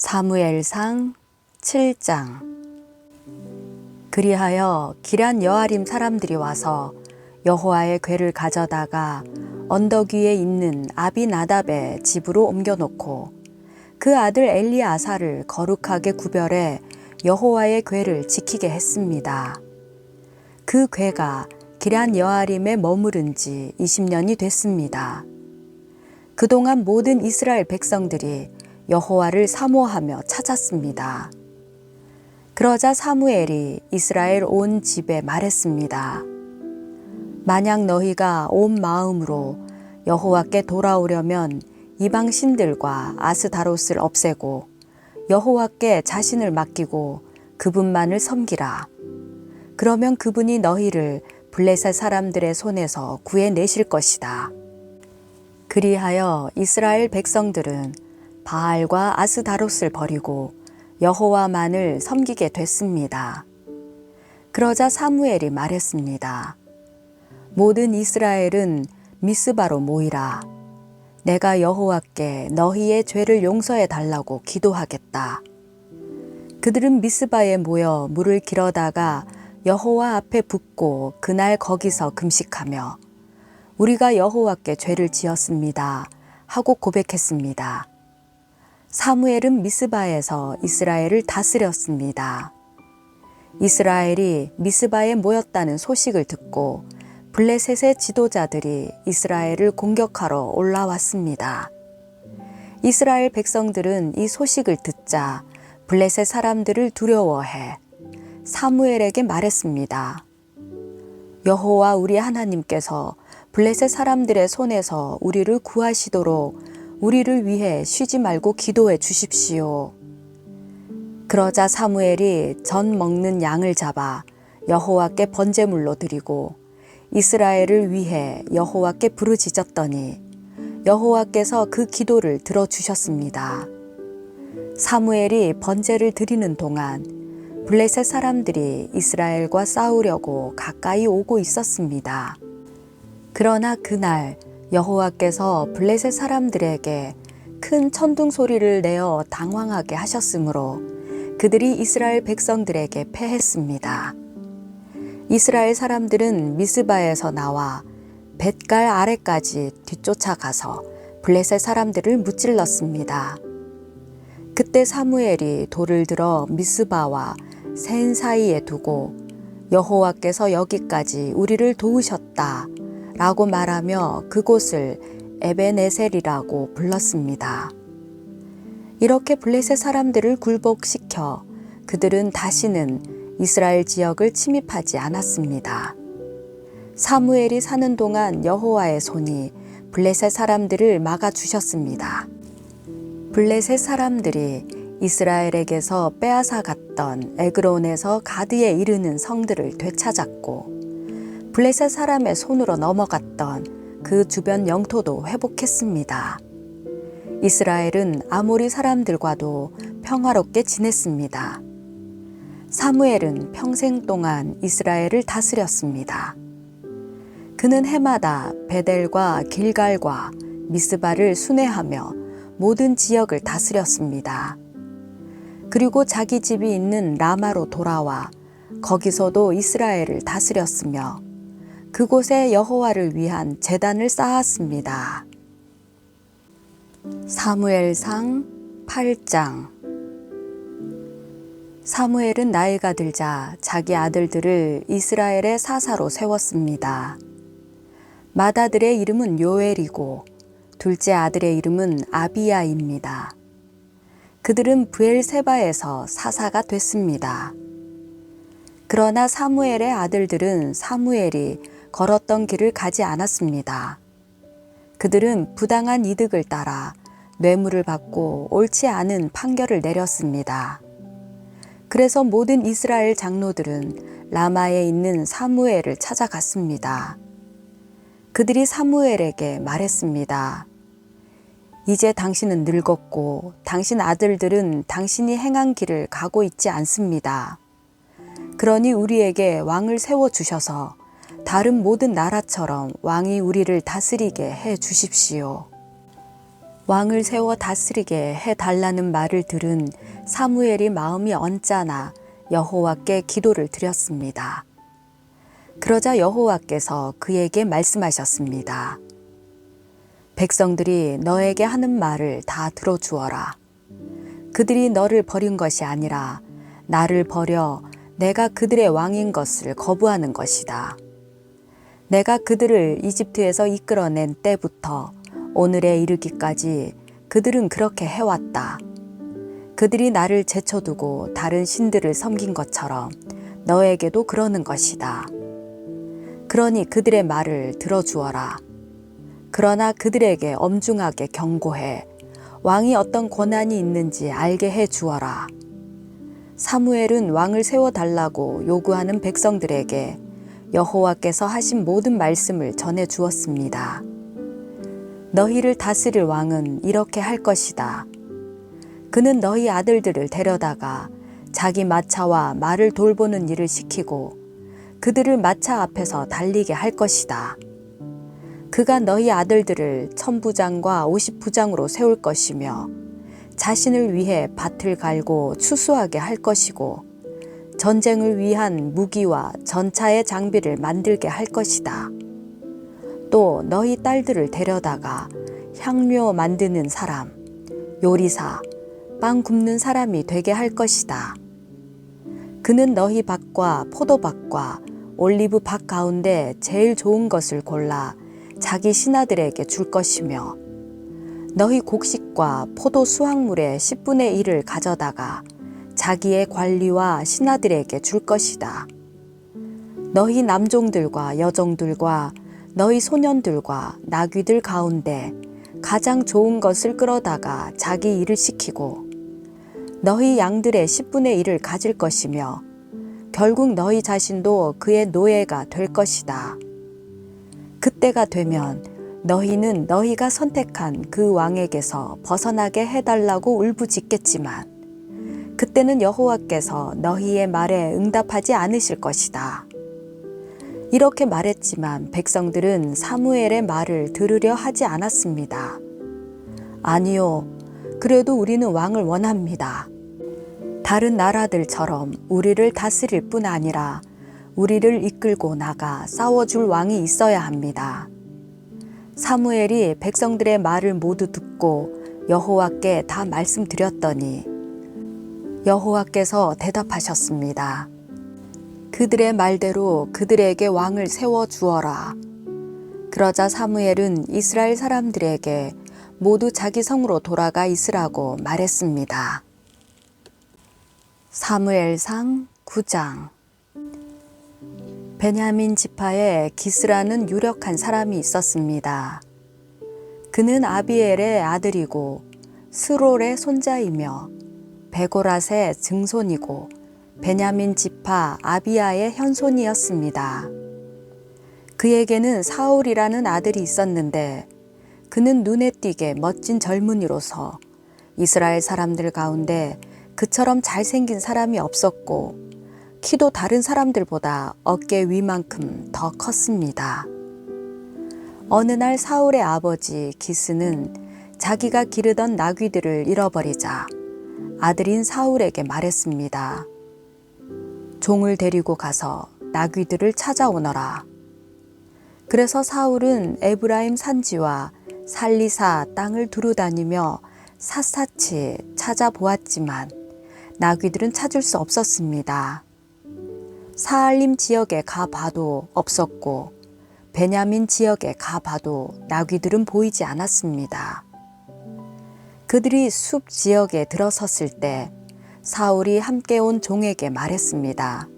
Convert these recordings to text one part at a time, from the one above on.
사무엘상 7장 그리하여 기란 여아림 사람들이 와서 여호와의 궤를 가져다가 언덕 위에 있는 아비나답의 집으로 옮겨놓고 그 아들 엘리아사를 거룩하게 구별해 여호와의 궤를 지키게 했습니다. 그 궤가 기란 여아림에 머무른 지 20년이 됐습니다. 그동안 모든 이스라엘 백성들이 여호와를 사모하며 찾았습니다. 그러자 사무엘이 이스라엘 온 집에 말했습니다. 만약 너희가 온 마음으로 여호와께 돌아오려면 이방 신들과 아스다롯을 없애고 여호와께 자신을 맡기고 그분만을 섬기라. 그러면 그분이 너희를 블레셋 사람들의 손에서 구해내실 것이다. 그리하여 이스라엘 백성들은 바알과 아스다롯을 버리고 여호와만을 섬기게 됐습니다. 그러자 사무엘이 말했습니다. 모든 이스라엘은 미스바로 모이라. 내가 여호와께 너희의 죄를 용서해 달라고 기도하겠다. 그들은 미스바에 모여 물을 길어다가 여호와 앞에 붓고 그날 거기서 금식하며 우리가 여호와께 죄를 지었습니다. 하고 고백했습니다. 사무엘은 미스바에서 이스라엘을 다스렸습니다. 이스라엘이 미스바에 모였다는 소식을 듣고 블레셋의 지도자들이 이스라엘을 공격하러 올라왔습니다. 이스라엘 백성들은 이 소식을 듣자 블레셋 사람들을 두려워해 사무엘에게 말했습니다. 여호와 우리 하나님께서 블레셋 사람들의 손에서 우리를 구하시도록 우리를 위해 쉬지 말고 기도해 주십시오. 그러자 사무엘이 전 먹는 양을 잡아 여호와께 번제물로 드리고 이스라엘을 위해 여호와께 부르짖었더니 여호와께서 그 기도를 들어주셨습니다. 사무엘이 번제를 드리는 동안 블레셋 사람들이 이스라엘과 싸우려고 가까이 오고 있었습니다. 그러나 그날 여호와께서 블레셋 사람들에게 큰 천둥 소리를 내어 당황하게 하셨으므로 그들이 이스라엘 백성들에게 패했습니다. 이스라엘 사람들은 미스바에서 나와 뱃갈 아래까지 뒤쫓아가서 블레셋 사람들을 무찔렀습니다. 그때 사무엘이 돌을 들어 미스바와 센 사이에 두고 여호와께서 여기까지 우리를 도우셨다 라고 말하며 그곳을 에베네셀이라고 불렀습니다. 이렇게 블레셋 사람들을 굴복시켜 그들은 다시는 이스라엘 지역을 침입하지 않았습니다. 사무엘이 사는 동안 여호와의 손이 블레셋 사람들을 막아 주셨습니다. 블레셋 사람들이 이스라엘에게서 빼앗아 갔던 에그론에서 가드에 이르는 성들을 되찾았고 블레셋 사람의 손으로 넘어갔던 그 주변 영토도 회복했습니다. 이스라엘은 아모리 사람들과도 평화롭게 지냈습니다. 사무엘은 평생 동안 이스라엘을 다스렸습니다. 그는 해마다 베델과 길갈과 미스바를 순회하며 모든 지역을 다스렸습니다. 그리고 자기 집이 있는 라마로 돌아와 거기서도 이스라엘을 다스렸으며 그곳에 여호와를 위한 제단을 쌓았습니다. 사무엘상 8장 사무엘은 나이가 들자 자기 아들들을 이스라엘의 사사로 세웠습니다. 맏아들의 이름은 요엘이고 둘째 아들의 이름은 아비야입니다. 그들은 부엘세바에서 사사가 됐습니다. 그러나 사무엘의 아들들은 사무엘이 걸었던 길을 가지 않았습니다. 그들은 부당한 이득을 따라 뇌물을 받고 옳지 않은 판결을 내렸습니다. 그래서 모든 이스라엘 장로들은 라마에 있는 사무엘을 찾아갔습니다. 그들이 사무엘에게 말했습니다. 이제 당신은 늙었고 당신 아들들은 당신이 행한 길을 가고 있지 않습니다. 그러니 우리에게 왕을 세워 주셔서 다른 모든 나라처럼 왕이 우리를 다스리게 해 주십시오. 왕을 세워 다스리게 해 달라는 말을 들은 사무엘이 마음이 언짢아 여호와께 기도를 드렸습니다. 그러자 여호와께서 그에게 말씀하셨습니다. 백성들이 너에게 하는 말을 다 들어주어라. 그들이 너를 버린 것이 아니라 나를 버려 내가 그들의 왕인 것을 거부하는 것이다. 내가 그들을 이집트에서 이끌어낸 때부터 오늘에 이르기까지 그들은 그렇게 해왔다. 그들이 나를 제쳐두고 다른 신들을 섬긴 것처럼 너에게도 그러는 것이다. 그러니 그들의 말을 들어주어라. 그러나 그들에게 엄중하게 경고해 왕이 어떤 권한이 있는지 알게 해 주어라. 사무엘은 왕을 세워 달라고 요구하는 백성들에게 여호와께서 하신 모든 말씀을 전해 주었습니다. 너희를 다스릴 왕은 이렇게 할 것이다. 그는 너희 아들들을 데려다가 자기 마차와 말을 돌보는 일을 시키고 그들을 마차 앞에서 달리게 할 것이다. 그가 너희 아들들을 천부장과 오십부장으로 세울 것이며 자신을 위해 밭을 갈고 추수하게 할 것이고 전쟁을 위한 무기와 전차의 장비를 만들게 할 것이다. 또 너희 딸들을 데려다가 향료 만드는 사람, 요리사, 빵 굽는 사람이 되게 할 것이다. 그는 너희 밭과 포도밭과 올리브 밭 가운데 제일 좋은 것을 골라 자기 신하들에게 줄 것이며 너희 곡식과 포도 수확물의 10분의 1을 가져다가 자기의 관리와 신하들에게 줄 것이다. 너희 남종들과 여종들과 너희 소년들과 나귀들 가운데 가장 좋은 것을 끌어다가 자기 일을 시키고 너희 양들의 10분의 1을 가질 것이며 결국 너희 자신도 그의 노예가 될 것이다. 그때가 되면 너희는 너희가 선택한 그 왕에게서 벗어나게 해달라고 울부짖겠지만 그때는 여호와께서 너희의 말에 응답하지 않으실 것이다. 이렇게 말했지만 백성들은 사무엘의 말을 들으려 하지 않았습니다. 아니요. 그래도 우리는 왕을 원합니다. 다른 나라들처럼 우리를 다스릴 뿐 아니라 우리를 이끌고 나가 싸워줄 왕이 있어야 합니다. 사무엘이 백성들의 말을 모두 듣고 여호와께 다 말씀드렸더니 여호와께서 대답하셨습니다. 그들의 말대로 그들에게 왕을 세워 주어라. 그러자 사무엘은 이스라엘 사람들에게 모두 자기 성으로 돌아가 있으라고 말했습니다. 사무엘상 9장 베냐민 지파에 기스라는 유력한 사람이 있었습니다. 그는 아비엘의 아들이고 스롤의 손자이며 베고랏의 증손이고 베냐민 지파 아비야의 현손이었습니다. 그에게는 사울이라는 아들이 있었는데 그는 눈에 띄게 멋진 젊은이로서 이스라엘 사람들 가운데 그처럼 잘생긴 사람이 없었고 키도 다른 사람들보다 어깨 위만큼 더 컸습니다. 어느 날 사울의 아버지 기스는 자기가 기르던 나귀들을 잃어버리자 아들인 사울에게 말했습니다. 종을 데리고 가서 나귀들을 찾아오너라. 그래서 사울은 에브라임 산지와 살리사 땅을 두루 다니며 샅샅이 찾아보았지만 나귀들은 찾을 수 없었습니다. 사알림 지역에 가봐도 없었고 베냐민 지역에 가봐도 나귀들은 보이지 않았습니다. 그들이 숲 지역에 들어섰을 때 사울이 함께 온 종에게 말했습니다.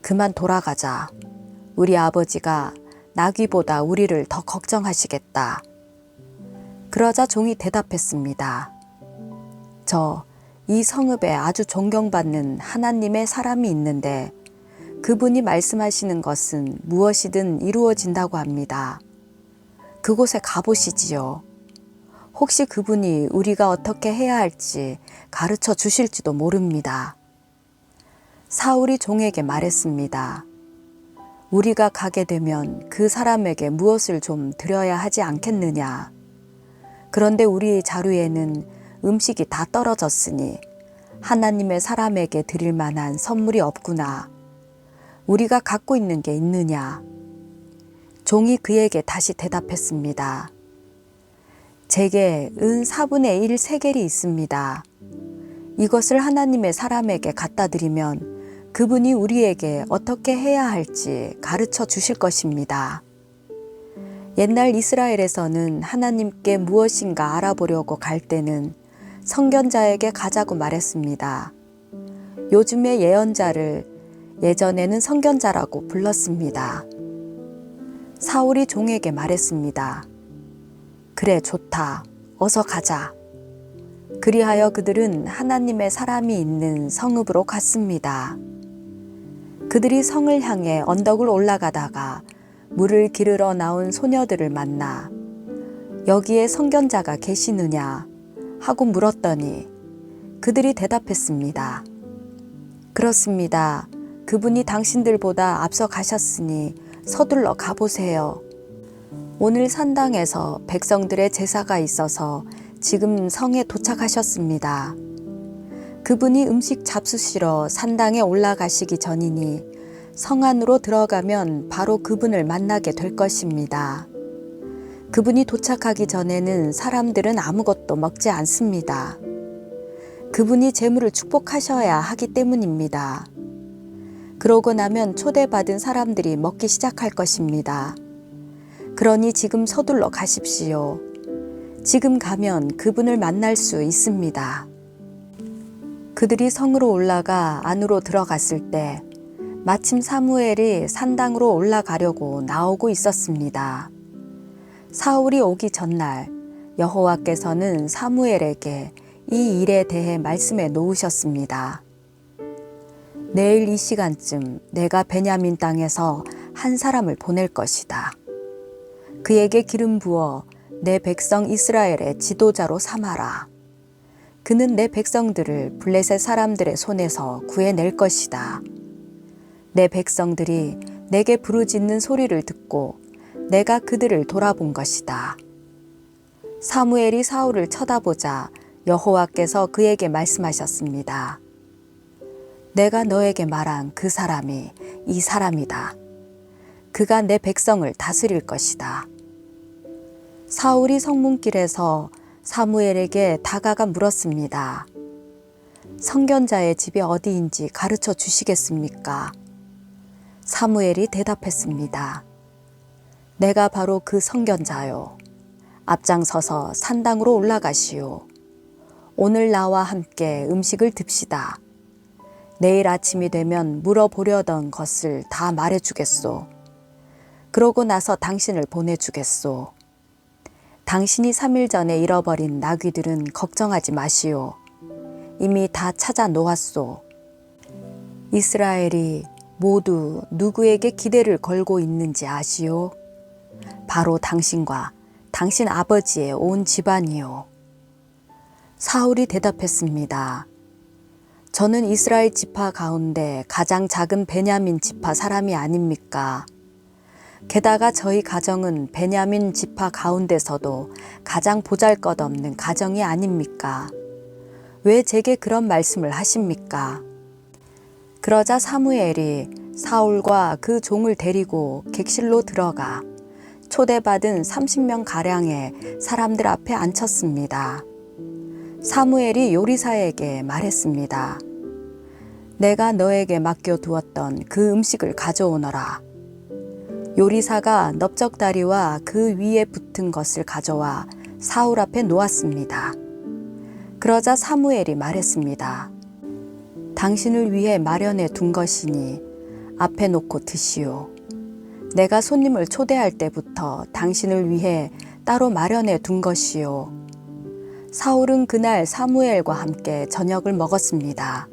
그만 돌아가자. 우리 아버지가 나귀보다 우리를 더 걱정하시겠다. 그러자 종이 대답했습니다. 저 이 성읍에 아주 존경받는 하나님의 사람이 있는데 그분이 말씀하시는 것은 무엇이든 이루어진다고 합니다. 그곳에 가보시지요. 혹시 그분이 우리가 어떻게 해야 할지 가르쳐 주실지도 모릅니다. 사울이 종에게 말했습니다. 우리가 가게 되면 그 사람에게 무엇을 좀 드려야 하지 않겠느냐. 그런데 우리 자루에는 음식이 다 떨어졌으니 하나님의 사람에게 드릴 만한 선물이 없구나. 우리가 갖고 있는 게 있느냐? 종이 그에게 다시 대답했습니다. 제게 은 4분의 1 세겔이 있습니다. 이것을 하나님의 사람에게 갖다 드리면 그분이 우리에게 어떻게 해야 할지 가르쳐 주실 것입니다. 옛날 이스라엘에서는 하나님께 무엇인가 알아보려고 갈 때는 성견자에게 가자고 말했습니다. 요즘의 예언자를 예전에는 성견자라고 불렀습니다. 사울이 종에게 말했습니다. 그래, 좋다. 어서 가자. 그리하여 그들은 하나님의 사람이 있는 성읍으로 갔습니다. 그들이 성을 향해 언덕을 올라가다가 물을 기르러 나온 소녀들을 만나 여기에 성견자가 계시느냐 하고 물었더니 그들이 대답했습니다. 그렇습니다. 그분이 당신들보다 앞서 가셨으니 서둘러 가보세요. 오늘 산당에서 백성들의 제사가 있어서 지금 성에 도착하셨습니다. 그분이 음식 잡수시러 산당에 올라가시기 전이니 성 안으로 들어가면 바로 그분을 만나게 될 것입니다. 그분이 도착하기 전에는 사람들은 아무것도 먹지 않습니다. 그분이 재물을 축복하셔야 하기 때문입니다. 그러고 나면 초대받은 사람들이 먹기 시작할 것입니다. 그러니 지금 서둘러 가십시오. 지금 가면 그분을 만날 수 있습니다. 그들이 성으로 올라가 안으로 들어갔을 때 마침 사무엘이 산당으로 올라가려고 나오고 있었습니다. 사울이 오기 전날 여호와께서는 사무엘에게 이 일에 대해 말씀해 놓으셨습니다. 내일 이 시간쯤 내가 베냐민 땅에서 한 사람을 보낼 것이다. 그에게 기름 부어 내 백성 이스라엘의 지도자로 삼아라. 그는 내 백성들을 블레셋 사람들의 손에서 구해낼 것이다. 내 백성들이 내게 부르짖는 소리를 듣고 내가 그들을 돌아본 것이다. 사무엘이 사울을 쳐다보자 여호와께서 그에게 말씀하셨습니다. 내가 너에게 말한 그 사람이 이 사람이다. 그가 내 백성을 다스릴 것이다. 사울이 성문길에서 사무엘에게 다가가 물었습니다. 성견자의 집이 어디인지 가르쳐 주시겠습니까? 사무엘이 대답했습니다. 내가 바로 그 성견자요. 앞장서서 산당으로 올라가시오. 오늘 나와 함께 음식을 듭시다. 내일 아침이 되면 물어보려던 것을 다 말해주겠소. 그러고 나서 당신을 보내주겠소. 당신이 3일 전에 잃어버린 나귀들은 걱정하지 마시오. 이미 다 찾아 놓았소. 이스라엘이 모두 누구에게 기대를 걸고 있는지 아시오? 바로 당신과 당신 아버지의 온 집안이요. 사울이 대답했습니다. 저는 이스라엘 지파 가운데 가장 작은 베냐민 지파 사람이 아닙니까? 게다가 저희 가정은 베냐민 지파 가운데서도 가장 보잘 것 없는 가정이 아닙니까? 왜 제게 그런 말씀을 하십니까? 그러자 사무엘이 사울과 그 종을 데리고 객실로 들어가 초대받은 30명 가량의 사람들 앞에 앉혔습니다. 사무엘이 요리사에게 말했습니다. 내가 너에게 맡겨 두었던 그 음식을 가져오너라. 요리사가 넓적다리와 그 위에 붙은 것을 가져와 사울 앞에 놓았습니다. 그러자 사무엘이 말했습니다. 당신을 위해 마련해 둔 것이니 앞에 놓고 드시오. 내가 손님을 초대할 때부터 당신을 위해 따로 마련해 둔 것이요. 사울은 그날 사무엘과 함께 저녁을 먹었습니다.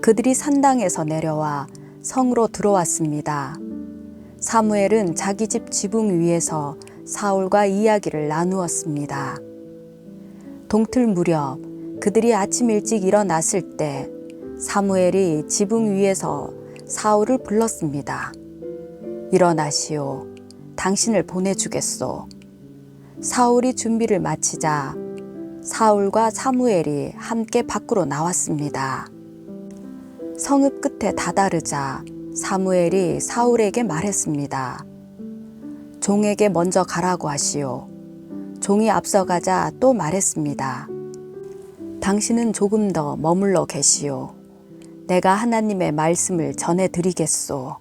그들이 산당에서 내려와 성으로 들어왔습니다. 사무엘은 자기 집 지붕 위에서 사울과 이야기를 나누었습니다. 동틀 무렵 그들이 아침 일찍 일어났을 때 사무엘이 지붕 위에서 사울을 불렀습니다. 일어나시오. 당신을 보내주겠소. 사울이 준비를 마치자 사울과 사무엘이 함께 밖으로 나왔습니다. 성읍 끝에 다다르자 사무엘이 사울에게 말했습니다. 종에게 먼저 가라고 하시오. 종이 앞서가자 또 말했습니다. 당신은 조금 더 머물러 계시오. 내가 하나님의 말씀을 전해 드리겠소.